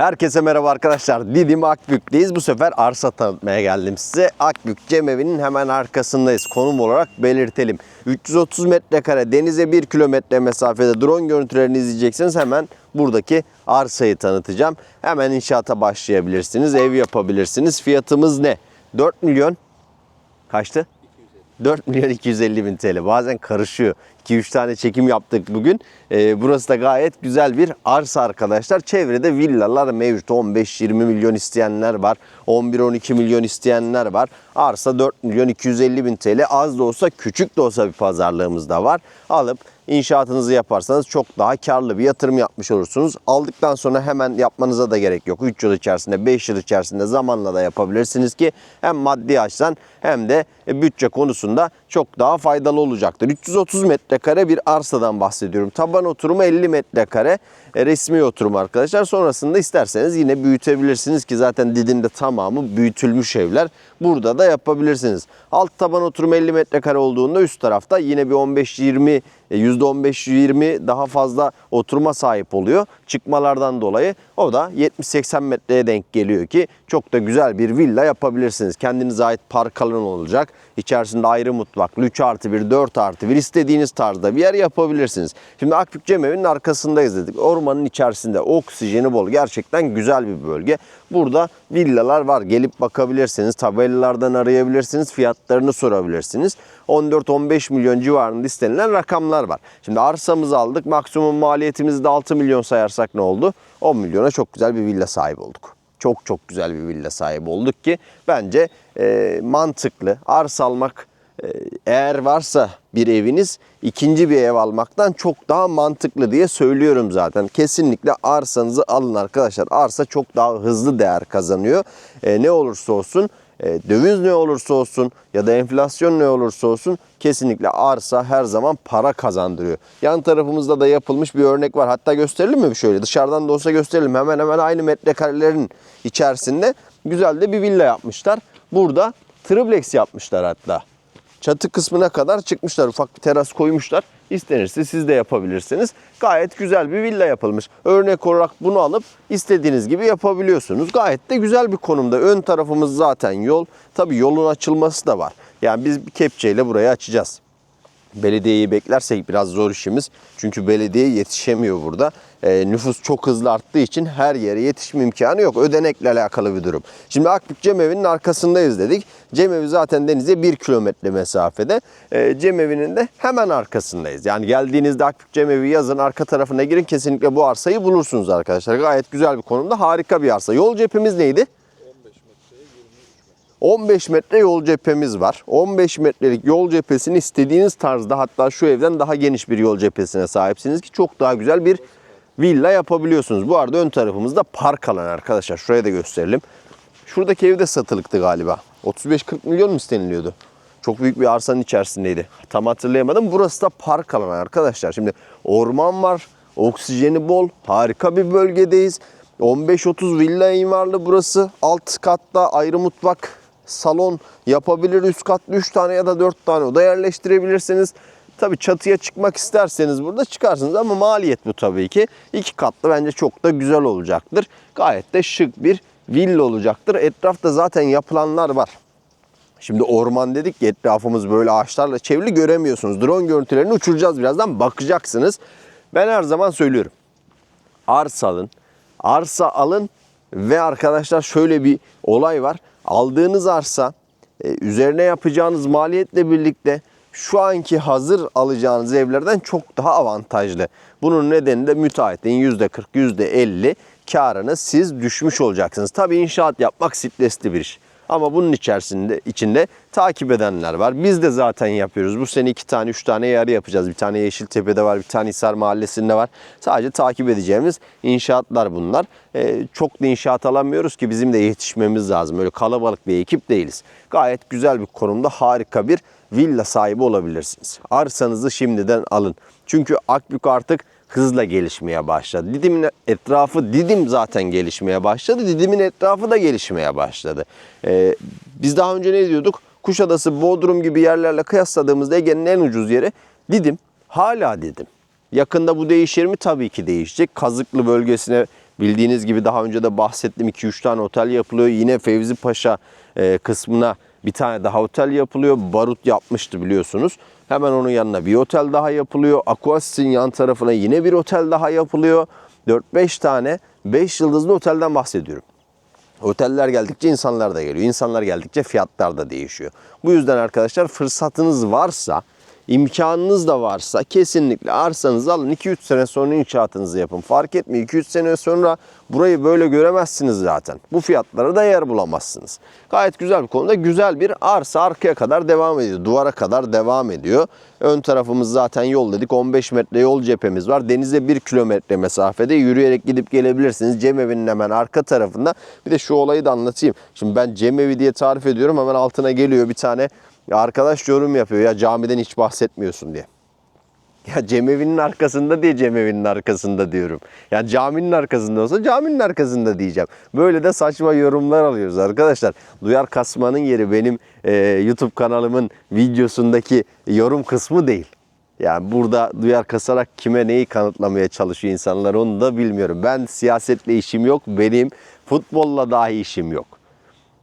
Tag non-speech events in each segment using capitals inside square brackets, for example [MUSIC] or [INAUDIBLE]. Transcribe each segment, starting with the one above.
Herkese merhaba arkadaşlar. Didim Akbük'teyiz. Bu sefer arsa tanıtmaya geldim size. Akbük Cemevi'nin hemen arkasındayız. Konum olarak belirtelim. 330 metrekare denize 1 kilometre mesafede drone görüntülerini izleyeceksiniz. Hemen buradaki arsayı tanıtacağım. Hemen inşaata başlayabilirsiniz. Ev yapabilirsiniz. Fiyatımız ne? 4 milyon kaçtı? 4 milyon 250 bin TL. Bazen karışıyor. 2-3 tane çekim yaptık bugün. Ee, burası da gayet güzel bir arsa arkadaşlar. Çevrede villalar mevcut. 15-20 milyon isteyenler var. 11-12 milyon isteyenler var. Arsa 4 milyon 250 bin TL. Az da olsa küçük de olsa bir pazarlığımız da var. Alıp inşaatınızı yaparsanız çok daha karlı bir yatırım yapmış olursunuz. Aldıktan sonra hemen yapmanıza da gerek yok. 3 yıl içerisinde 5 yıl içerisinde zamanla da yapabilirsiniz ki hem maddi açıdan hem de e, bütçe konusunda çok daha faydalı olacaktır. 330 metrekare bir arsadan bahsediyorum. Taban oturumu 50 metrekare e, resmi oturum arkadaşlar. Sonrasında isterseniz yine büyütebilirsiniz ki zaten Didim'de tamamı büyütülmüş evler. Burada da yapabilirsiniz. Alt taban oturum 50 metrekare olduğunda üst tarafta yine bir 15-20 %15-20 daha fazla oturuma sahip oluyor. Çıkmalardan dolayı o da 70-80 metreye denk geliyor ki çok da güzel bir villa yapabilirsiniz. Kendinize ait park alanı olacak. İçerisinde ayrı mutfaklı 3 artı 1, 4 artı 1 istediğiniz tarzda bir yer yapabilirsiniz. Şimdi Akbük Cemevi'nin arkasındayız dedik. Ormanın içerisinde oksijeni bol. Gerçekten güzel bir bölge. Burada villalar var. Gelip bakabilirsiniz. Tabelalardan arayabilirsiniz. Fiyatlarını sorabilirsiniz. 14-15 milyon civarında istenilen rakamlar var. Şimdi arsamızı aldık. Maksimum maliyetimizi de 6 milyon sayarsak ne oldu? 10 milyona çok güzel bir villa sahibi olduk. Çok çok güzel bir villa sahibi olduk ki bence e, mantıklı. Arsa almak e, eğer varsa bir eviniz ikinci bir ev almaktan çok daha mantıklı diye söylüyorum zaten. Kesinlikle arsanızı alın arkadaşlar. Arsa çok daha hızlı değer kazanıyor. E, ne olursa olsun döviz ne olursa olsun ya da enflasyon ne olursa olsun kesinlikle arsa her zaman para kazandırıyor. Yan tarafımızda da yapılmış bir örnek var. Hatta gösterelim mi şöyle? Dışarıdan da olsa gösterelim. Hemen hemen aynı metrekarelerin içerisinde güzel de bir villa yapmışlar. Burada triplex yapmışlar hatta. Çatı kısmına kadar çıkmışlar. Ufak bir teras koymuşlar. İstenirse siz de yapabilirsiniz. Gayet güzel bir villa yapılmış. Örnek olarak bunu alıp istediğiniz gibi yapabiliyorsunuz. Gayet de güzel bir konumda. Ön tarafımız zaten yol. Tabii yolun açılması da var. Yani biz bir kepçeyle burayı açacağız. Belediyeyi beklersek biraz zor işimiz. Çünkü belediye yetişemiyor burada. E, nüfus çok hızlı arttığı için her yere yetişme imkanı yok. Ödenekle alakalı bir durum. Şimdi Akbük Cemevi'nin arkasındayız dedik. Cemevi zaten denize 1 kilometre mesafede. E, Cemevi'nin de hemen arkasındayız. Yani geldiğinizde Akbük Cemevi yazın arka tarafına girin kesinlikle bu arsayı bulursunuz arkadaşlar. Gayet güzel bir konumda harika bir arsa. Yol cephemiz neydi? 15 metre yol cephemiz var. 15 metrelik yol cephesini istediğiniz tarzda hatta şu evden daha geniş bir yol cephesine sahipsiniz ki çok daha güzel bir villa yapabiliyorsunuz. Bu arada ön tarafımızda park alanı arkadaşlar. Şuraya da gösterelim. Şuradaki ev de satılıktı galiba. 35-40 milyon mu isteniliyordu? Çok büyük bir arsanın içerisindeydi. Tam hatırlayamadım. Burası da park alanı arkadaşlar. Şimdi orman var. Oksijeni bol. Harika bir bölgedeyiz. 15-30 villa imarlı burası. Alt katta ayrı mutfak, salon yapabilir. Üst katta 3 tane ya da 4 tane oda yerleştirebilirsiniz. Tabii çatıya çıkmak isterseniz burada çıkarsınız ama maliyet bu tabii ki. İki katlı bence çok da güzel olacaktır. Gayet de şık bir villa olacaktır. Etrafta zaten yapılanlar var. Şimdi orman dedik ki etrafımız böyle ağaçlarla çevrili göremiyorsunuz. Drone görüntülerini uçuracağız birazdan bakacaksınız. Ben her zaman söylüyorum. Arsa alın. Arsa alın ve arkadaşlar şöyle bir olay var. Aldığınız arsa e, üzerine yapacağınız maliyetle birlikte şu anki hazır alacağınız evlerden çok daha avantajlı. Bunun nedeni de müteahhitin %40, %50 karını siz düşmüş olacaksınız. Tabii inşaat yapmak stresli bir iş. Ama bunun içerisinde içinde takip edenler var. Biz de zaten yapıyoruz. Bu sene iki tane, üç tane yer yapacağız. Bir tane Yeşiltepe'de var, bir tane Hisar Mahallesi'nde var. Sadece takip edeceğimiz inşaatlar bunlar. Ee, çok da inşaat alamıyoruz ki bizim de yetişmemiz lazım. Öyle kalabalık bir ekip değiliz. Gayet güzel bir konumda harika bir villa sahibi olabilirsiniz. Arsanızı şimdiden alın. Çünkü Akbük artık hızla gelişmeye başladı. Didim'in etrafı Didim zaten gelişmeye başladı. Didim'in etrafı da gelişmeye başladı. Ee, biz daha önce ne diyorduk? Kuşadası, Bodrum gibi yerlerle kıyasladığımızda Ege'nin en ucuz yeri Didim. Hala Didim. Yakında bu değişir mi? Tabii ki değişecek. Kazıklı bölgesine Bildiğiniz gibi daha önce de bahsettim 2-3 tane otel yapılıyor. Yine Fevzi Paşa e, kısmına bir tane daha otel yapılıyor. Barut yapmıştı biliyorsunuz. Hemen onun yanına bir otel daha yapılıyor. Aquasis'in yan tarafına yine bir otel daha yapılıyor. 4-5 tane 5 yıldızlı otelden bahsediyorum. Oteller geldikçe insanlar da geliyor. İnsanlar geldikçe fiyatlar da değişiyor. Bu yüzden arkadaşlar fırsatınız varsa, imkanınız da varsa kesinlikle arsanızı alın. 2-3 sene sonra inşaatınızı yapın. Fark etmiyor. 2-3 sene sonra burayı böyle göremezsiniz zaten. Bu fiyatlara da yer bulamazsınız. Gayet güzel bir konuda güzel bir arsa arkaya kadar devam ediyor. Duvara kadar devam ediyor. Ön tarafımız zaten yol dedik. 15 metre yol cephemiz var. Denize 1 kilometre mesafede yürüyerek gidip gelebilirsiniz. Cemevinin hemen arka tarafında. Bir de şu olayı da anlatayım. Şimdi ben Cemevi diye tarif ediyorum. Hemen altına geliyor bir tane arkadaş yorum yapıyor. Ya camiden hiç bahsetmiyorsun diye. Ya cemevinin arkasında diye cemevinin arkasında diyorum. Ya caminin arkasında olsa caminin arkasında diyeceğim. Böyle de saçma yorumlar alıyoruz arkadaşlar. Duyar kasmanın yeri benim e, YouTube kanalımın videosundaki yorum kısmı değil. Yani burada duyar kasarak kime neyi kanıtlamaya çalışıyor insanlar onu da bilmiyorum. Ben siyasetle işim yok. Benim futbolla dahi işim yok.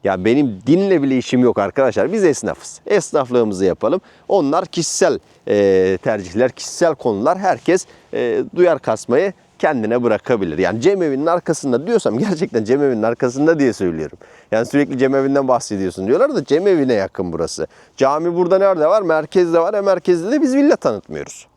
Ya benim dinle bile işim yok arkadaşlar. Biz esnafız. Esnaflığımızı yapalım. Onlar kişisel e, tercihler, kişisel konular. Herkes e, duyar kasmayı kendine bırakabilir. Yani cemevinin arkasında diyorsam [LAUGHS] gerçekten cemevinin arkasında diye söylüyorum. Yani sürekli cemevinden bahsediyorsun diyorlar da cemevine yakın burası. Cami burada nerede var? Merkezde var. E merkezde de biz villa tanıtmıyoruz.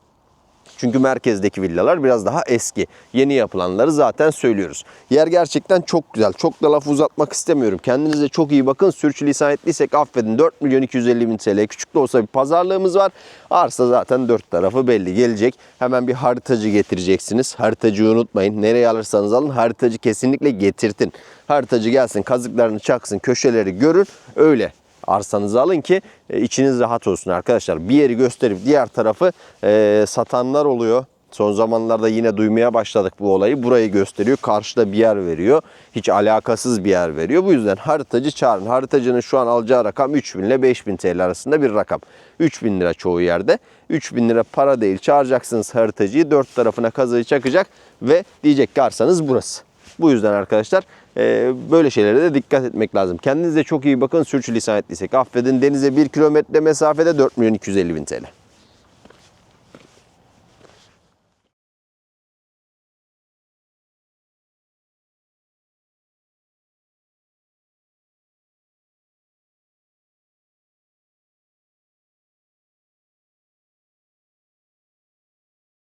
Çünkü merkezdeki villalar biraz daha eski. Yeni yapılanları zaten söylüyoruz. Yer gerçekten çok güzel. Çok da laf uzatmak istemiyorum. Kendinize çok iyi bakın. Sürçülisan ettiysek affedin. 4 milyon 250 bin TL küçük de olsa bir pazarlığımız var. Arsa zaten dört tarafı belli gelecek. Hemen bir haritacı getireceksiniz. Haritacıyı unutmayın. Nereye alırsanız alın haritacı kesinlikle getirtin. Haritacı gelsin kazıklarını çaksın köşeleri görün öyle arsanızı alın ki e, içiniz rahat olsun arkadaşlar. Bir yeri gösterip diğer tarafı e, satanlar oluyor. Son zamanlarda yine duymaya başladık bu olayı. Burayı gösteriyor. Karşıda bir yer veriyor. Hiç alakasız bir yer veriyor. Bu yüzden haritacı çağırın. Haritacının şu an alacağı rakam 3000 ile 5000 TL arasında bir rakam. 3000 lira çoğu yerde. 3000 lira para değil. Çağıracaksınız haritacıyı. Dört tarafına kazayı çakacak ve diyecek ki arsanız burası. Bu yüzden arkadaşlar e, böyle şeylere de dikkat etmek lazım. Kendinize çok iyi bakın. Sürçülisan ettiysek affedin. Denize 1 kilometre mesafede 4 milyon 250 bin TL.